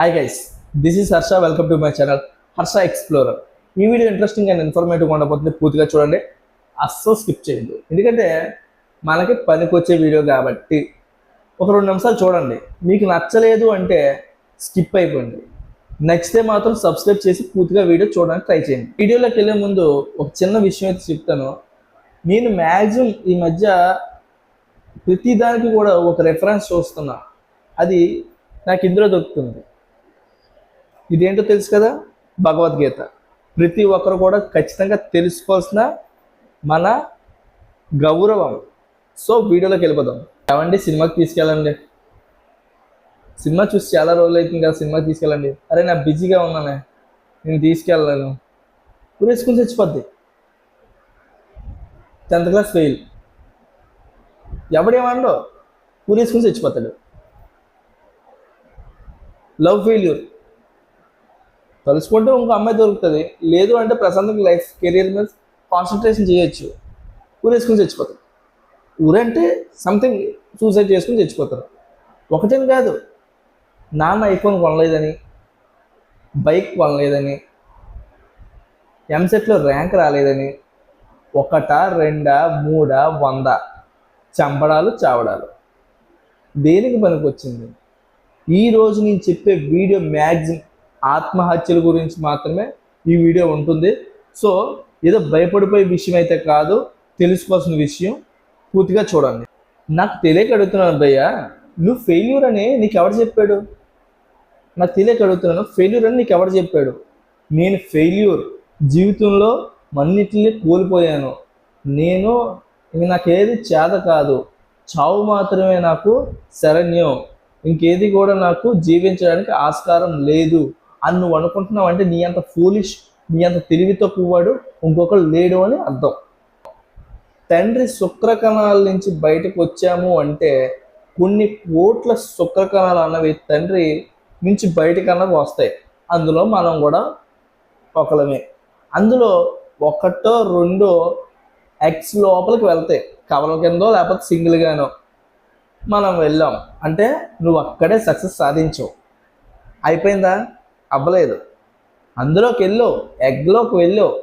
Hi guys this is Harsha welcome to my channel Harsha explorer ఈ video interesting and informative ఉండబోతుంది. పూర్తిగా చూడండి. అస్సలు స్కిప్ చేయండి ఎందుకంటే మనకి పనికొచ్చే వీడియో కాబట్టి ఒక రెండు నిమిషాలు చూడండి. మీకు నచ్చలేదు అంటే స్కిప్ అయిపోయింది. నచ్చితే మాత్రం సబ్స్క్రైబ్ చేసి పూర్తిగా వీడియో చూడడానికి ట్రై చేయండి. వీడియోలోకి వెళ్ళే ముందు ఒక చిన్న విషయం అయితే చెప్తాను. నేను మ్యాక్సిమం ఈ మధ్య ప్రతిదానికి కూడా ఒక రెఫరెన్స్ చూస్తున్నా. అది నాకు ఇందులో దొరుకుతుంది. ఇదేంటో తెలుసు కదా? భగవద్గీత. ప్రతి ఒక్కరు కూడా ఖచ్చితంగా తెలుసుకోవాల్సిన మన గౌరవం. సో వీడియోలోకి వెళ్ళిపోదాం. ఏమండి సినిమాకి తీసుకెళ్ళండి. సినిమా చూసి చాలా రోజులు అవుతుంది కదా సినిమాకి తీసుకెళ్ళండి. అరే నా బిజీగా ఉన్నానే. నేను తీసుకెళ్ళలేను ఊరేసుకుని చచ్చిపోద్ది. Tenth class fail. ఎవడేమన్నాడో? ఊరేసుకుని చచ్చిపోతాడు. Love failure. కలుసుకుంటే ఇంకో అమ్మాయి దొరుకుతుంది. లేదు అంటే ప్రశాంతంగా లైఫ్ కెరీర్ మీద కాన్సన్ట్రేషన్ చేయొచ్చు. ఊరేసుకుని చచ్చిపోతారు. ఊరంటే సంథింగ్ సూసైడ్ చేసుకుని చచ్చిపోతారు. ఒకటేం కాదు. నాన్న ఐఫోన్ కొనలేదని బైక్ కొనలేదని ఎంసెట్లో ర్యాంక్ రాలేదని ఒకట రెండా మూడా వంద చంపడాలు చావడాలు. దేనికి పనికొచ్చింది? ఈ రోజు నేను చెప్పే వీడియో మ్యాగ్జిన్ ఆత్మహత్యల గురించి మాత్రమే ఈ వీడియో ఉంటుంది. సో ఏదో భయపడిపోయే విషయం అయితే కాదు తెలుసుకోవాల్సిన విషయం పూర్తిగా చూడండి. నాకు తెలియక అడుగుతున్నాను భయ్య నువ్వు ఫెయిల్యూర్ అని నీకు ఎవరు చెప్పాడు? నాకు తెలియక అడుగుతున్నాను ఫెయిల్యూర్ అని నీకు ఎవరు చెప్పాడు? నేను ఫెయిల్యూర్ జీవితంలో మన్నిటిని కోల్పోయాను. నేను నాకేది చేత కాదు. చావు మాత్రమే నాకు శరణ్యం. ఇంకేది కూడా నాకు జీవించడానికి ఆస్కారం లేదు. అని నువ్వు అనుకుంటున్నావు అంటే నీ అంత ఫూలిష్ నీ అంత తెలివి తక్కువవాడు ఇంకొకరు లేడు అని అర్థం. తండ్రి శుక్రకణాల నుంచి బయటకు వచ్చాము అంటే కొన్ని కోట్ల శుక్రకణాలు అన్నవి తండ్రి నుంచి బయటకు అన్నవి వస్తాయి. అందులో మనం కూడా ఒకలమే అందులో ఒకటో రెండో ఎక్స్ లోపలికి వెళ్తాయి. కవల కిందో లేకపోతే సింగిల్గానో మనం వెళ్ళాం. అంటే నువ్వు అక్కడే సక్సెస్ సాధించవు. అయిపోయిందా? అవ్వలేదు. అందులోకి వెళ్ళావు ఎగ్లోకి వెళ్ళావు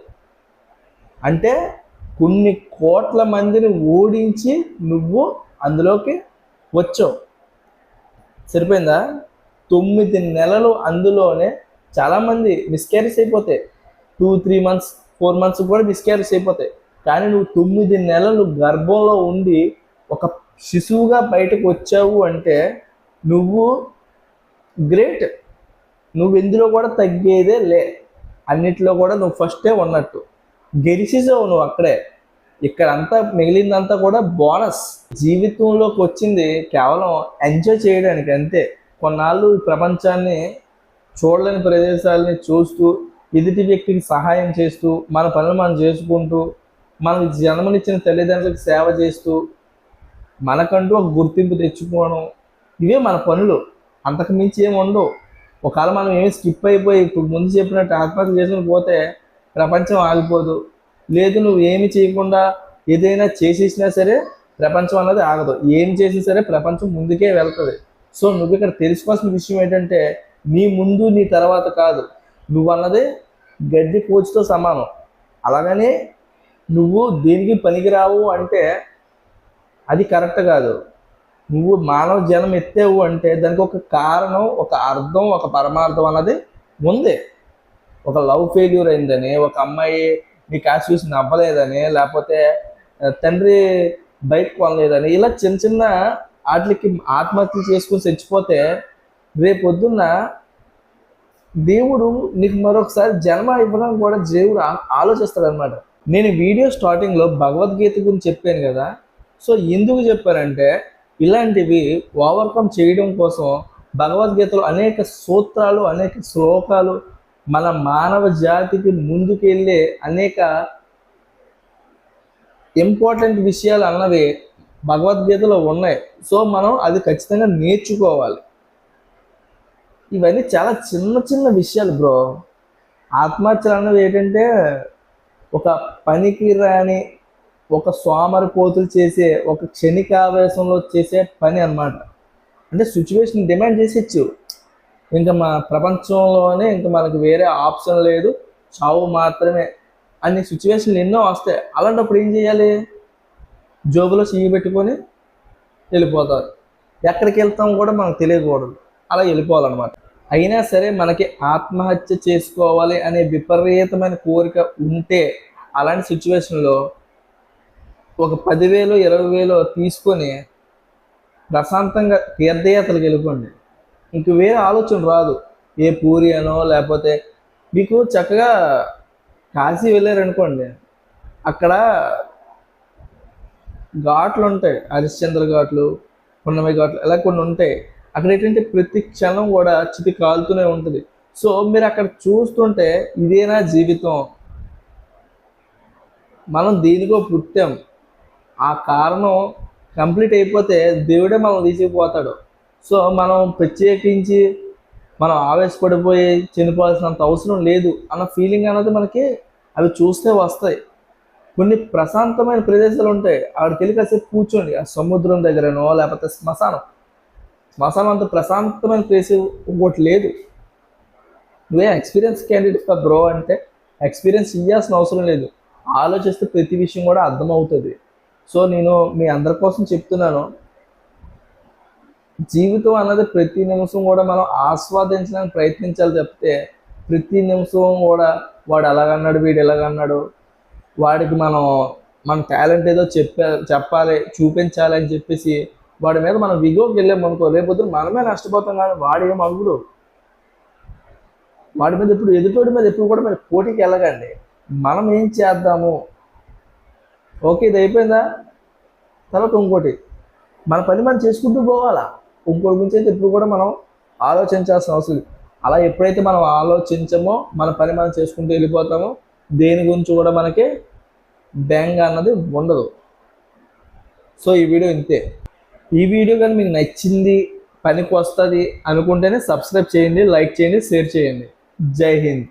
అంటే కొన్ని కోట్ల మందిని ఓడించి నువ్వు అందులోకి వచ్చావు. సరిపోయిందా? తొమ్మిది నెలలు అందులోనే చాలామంది మిస్క్యారేజ్ అయిపోతాయి. Two three months four months కూడా మిస్క్యారేజ్ అయిపోతాయి. కానీ నువ్వు తొమ్మిది నెలలు గర్భంలో ఉండి ఒక శిశువుగా బయటకు వచ్చావు అంటే నువ్వు గ్రేట్ నువ్వు ఎందులో కూడా తగ్గేదే లే. అన్నిట్లో కూడా నువ్వు ఫస్టే ఉన్నట్టు. గెలిచేసావు నువ్వు అక్కడే. ఇక్కడ అంతా మిగిలిందంతా కూడా బోనస్ జీవితంలోకి వచ్చింది కేవలం ఎంజాయ్ చేయడానికి అంతే. కొన్నాళ్ళు ఈ ప్రపంచాన్ని చూడలేని ప్రదేశాలని చూస్తూ ఎదుటి వ్యక్తికి సహాయం చేస్తూ మన పనులు మనం చేసుకుంటూ మనకి జన్మనిచ్చిన తల్లిదండ్రులకు సేవ చేస్తూ మనకంటూ ఒక గుర్తింపు తెచ్చుకోవడం. ఇవే మన పనులు. అంతకు మించి ఏమి ఉండవు. ఒకవేళ మనం ఏమి స్కిప్ అయిపోయి ఇప్పుడు ముందు చెప్పినట్టు ఆత్మహత్య చేసుకుని పోతే ప్రపంచం ఆగిపోదు. లేదు నువ్వు ఏమి చేయకుండా ఏదైనా చేసేసినా సరే ప్రపంచం అన్నది ఆగదు. ఏం చేసినా సరే ప్రపంచం ముందుకే వెళ్తుంది. సో నువ్వు ఇక్కడ తెలుసుకోవాల్సిన విషయం ఏంటంటే నీ ముందు నీ తర్వాత కాదు. నువ్వు అన్నది గడ్డి కోచ్తో సమానం. అలాగనే నువ్వు దేనికి పనికిరావు అంటే అది కరెక్ట్ కాదు. నువ్వు మానవ జనం ఎత్తావు అంటే దానికి ఒక కారణం ఒక అర్థం ఒక పరమార్థం అన్నది ఉంది ఒక లవ్ ఫెయిల్యూర్ అయిందని ఒక అమ్మాయి నీ కాశ చూసి నవ్వలేదని లేకపోతే తండ్రి బైక్ కొనలేదని ఇలా చిన్న చిన్న వాటికి ఆత్మహత్య చేసుకుని చచ్చిపోతే రేపొద్దున్న దేవుడు నీకు మరొకసారి జన్మ ఇవ్వడం కూడా దేవుడు ఆలోచిస్తాడు అనమాట నేను వీడియో స్టార్టింగ్లో భగవద్గీత గురించి చెప్పాను కదా. సో ఎందుకు చెప్పానంటే ఇలాంటివి ఓవర్కమ్ చేయడం కోసం భగవద్గీతలో అనేక సూత్రాలు అనేక శ్లోకాలు మన మానవ జాతికి ముందుకెళ్ళే అనేక ఇంపార్టెంట్ విషయాలు అన్నవి భగవద్గీతలో ఉన్నాయి. సో మనం అది ఖచ్చితంగా నేర్చుకోవాలి. ఇవన్నీ చాలా చిన్న చిన్న విషయాలు బ్రో. ఆత్మహత్యలు అన్నవి ఏంటంటే ఒక పనికి రాని ఒక సోమరి కోతులు చేసే ఒక క్షణికావేశంలో చేసే పని అన్నమాట. అంటే సిచ్యువేషన్ డిమాండ్ చేసేచ్చు. ఇంకా మా ప్రపంచంలోనే ఇంకా మనకు వేరే ఆప్షన్ లేదు. చావు మాత్రమే. అనే సిచ్యువేషన్లు ఎన్నో వస్తాయి. అలాంటప్పుడు ఏం చేయాలి? జోబులో చెయ్యి పెట్టుకొని వెళ్ళిపోతారు. ఎక్కడికి వెళ్తాం కూడా మనకు తెలియకూడదు. అలా వెళ్ళిపోవాలన్నమాట. అయినా సరే మనకి ఆత్మహత్య చేసుకోవాలి అనే విపరీతమైన కోరిక ఉంటే అలాంటి సిచ్యువేషన్లో ఒక పదివేలు ఇరవై వేలు తీసుకొని ప్రశాంతంగా తీర్థయాత్రలకు వెళ్ళిపోండి. ఇంక వేరే ఆలోచన రాదు. ఏ పూరి అనో లేకపోతే మీకు చక్కగా కాశీ వెళ్ళారనుకోండి అక్కడ ఘాట్లు ఉంటాయి. హరిశ్చంద్ర ఘాట్లు పున్నమి ఘాట్లు ఇలా కొన్ని ఉంటాయి. అక్కడ ఏంటంటే ప్రతి క్షణం కూడా చితి కాలుతూనే ఉంటుంది. సో మీరు అక్కడ చూస్తుంటే ఇదేనా జీవితం. మనం దేనికో పుట్టాం. ఆ కారణం కంప్లీట్ అయిపోతే దేవుడే మనం తీసుకుపోతాడు. సో మనం ప్రత్యేకించి మనం ఆవేశపడిపోయి చనిపోవాల్సినంత అవసరం లేదు అన్న ఫీలింగ్ అనేది మనకి అవి చూస్తే వస్తాయి. కొన్ని ప్రశాంతమైన ప్రదేశాలు ఉంటాయి. ఆడికి వెళ్ళి కాసేపు కూర్చోండి. ఆ సముద్రం దగ్గరనో లేకపోతే శ్మశానం. శ్మశానం అంత ప్రశాంతమైన ప్లేస్ ఇంకోటి లేదు. నువ్వే ఎక్స్పీరియన్స్ క్యాండిడేట్ ఫర్ బ్రో అంటే ఎక్స్పీరియన్స్ ఇవ్వాల్సిన అవసరం లేదు. ఆలోచిస్తే ప్రతి విషయం కూడా అర్థమవుతుంది. సో నేను మీ అందరి కోసం చెప్తున్నాను. జీవితం అన్నది ప్రతి నిమిషం కూడా మనం ఆస్వాదించడానికి ప్రయత్నించాలి తప్పితే ప్రతి నిమిషం కూడా వాడు ఎలాగన్నాడు వీడు ఎలాగన్నాడు వాడికి మనం మన టాలెంట్ ఏదో చెప్పా చెప్పాలి చూపించాలి అని చెప్పేసి వాడి మీద మనం విగోకి వెళ్ళాం అనుకో లేకపోతే మనమే నష్టపోతాం కానీ వాడు ఏం అవ్వడు. వాడి మీద ఇప్పుడు ఎదుటోడి మీద ఎప్పుడు కూడా మరి పోటీకి వెళ్ళకండి. మనం ఏం చేద్దాము? ఓకే ఇది అయిపోయిందా? తర్వాత ఇంకోటి మన పని మనం చేసుకుంటూ పోవాలా? ఇంకోటి గురించి అయితే ఇప్పుడు కూడా మనం ఆలోచించాల్సిన అవసరం అలా ఎప్పుడైతే మనం ఆలోచించమో మన పని మనం చేసుకుంటూ వెళ్ళిపోతామో దేని గురించి కూడా మనకి బెంగ అన్నది ఉండదు. సో ఈ వీడియో ఇంతే. ఈ వీడియో కానీ మీకు నచ్చింది పనికి వస్తుంది అనుకుంటేనే సబ్స్క్రైబ్ చేయండి లైక్ చేయండి షేర్ చేయండి. జై హింద్.